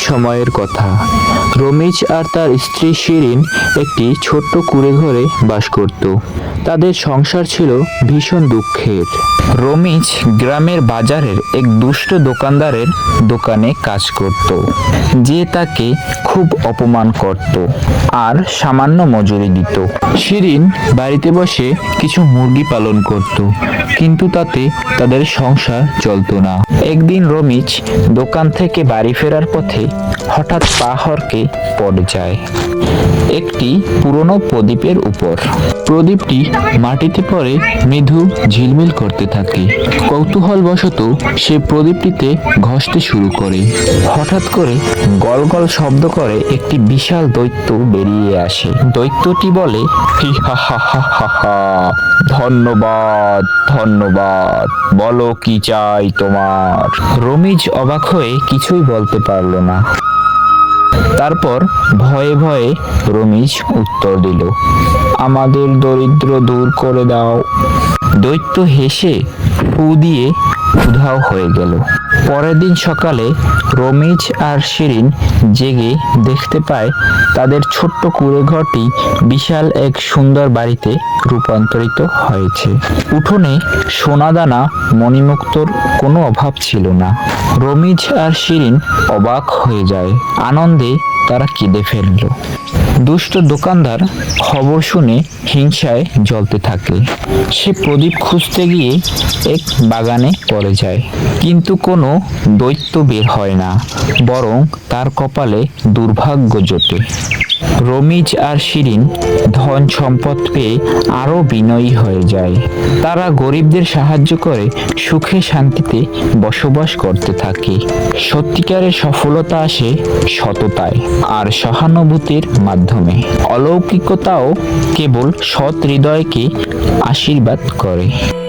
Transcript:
সময়ের কথা। রমিজ আর তার স্ত্রী শিরিন একটি ছোট্ট কুড়ে ঘরে বাস করত। তাদের সংসার ছিল ভীষণ দুঃখের। রমিজ গ্রামের বাজারের এক দুষ্ট দোকানদারের দোকানে কাজ করত, যে তাকে খুব অপমান করত আর সামান্য মজুরি দিত। শিরিন বাড়িতে বসে কিছু মুরগি পালন করত, কিন্তু তাতে তাদের সংসার চলতো না। একদিন রমিজ দোকান থেকে বাড়ি ফেরার পথে হঠাৎ পা হরকে পড়ে যায় একটি পুরনো প্রদীপের উপর। প্রদীপটি মাটিতে পড়ে মৃদু ঝিলমিল করতে থাকে। কৌতূহলবশত সে প্রদীপটিতে ঘষতে শুরু করে। হঠাৎ করে গল গল শব্দ করে একটি বিশাল দৈত্য বেরিয়ে আসে। দৈত্যটি বলে ধন্যবাদ ধন্যবাদ, বলো কি চাই তোমার? রমিজ অবাক হয়ে কিছুই বলতে পারল না। তারপর ভয়ে ভয়ে রমিজ উত্তর দিল আমাদের দরিদ্র দূর করে দাও। দৈত্য হেসে ফু দিয়ে উধাও হয়ে গেল। পরের দিন সকালে রমিজ আর শিরিন জেগে দেখতে পায় তাদের ছোট্ট কুড়ে ঘরটি বিশাল এক সুন্দর বাড়িতে রূপান্তরিত হয়েছে। উঠোনে সোনাদানা, মণিমুক্তর কোনো অভাব ছিল না। রমিজ আর শিরিন অবাক হয়ে যায়। আনন্দে তারা কেঁদে ফেলল। দুষ্ট দোকানদার খবর শুনে হিংসায় জ্বলতে থাকে। সে প্রদীপ খুঁজতে গিয়ে এক বাগানে পড়ে যায়। কিন্তু কোনো দৈত্য বের হয় না, বরং তার কপালে দুর্ভাগ্য জোটে। রমিজ আর শিরিন ধন সম্পদ পেয়ে আরও বিনয়ী হয়ে যায়। তারা গরিবদের সাহায্য করে সুখে শান্তিতে বসবাস করতে থাকে। সত্যিকারের সফলতা আসে সততায় আর সহানুভূতির মাধ্যমে। অলৌকিকতাও কেবল সৎ হৃদয়কে আশীর্বাদ করে।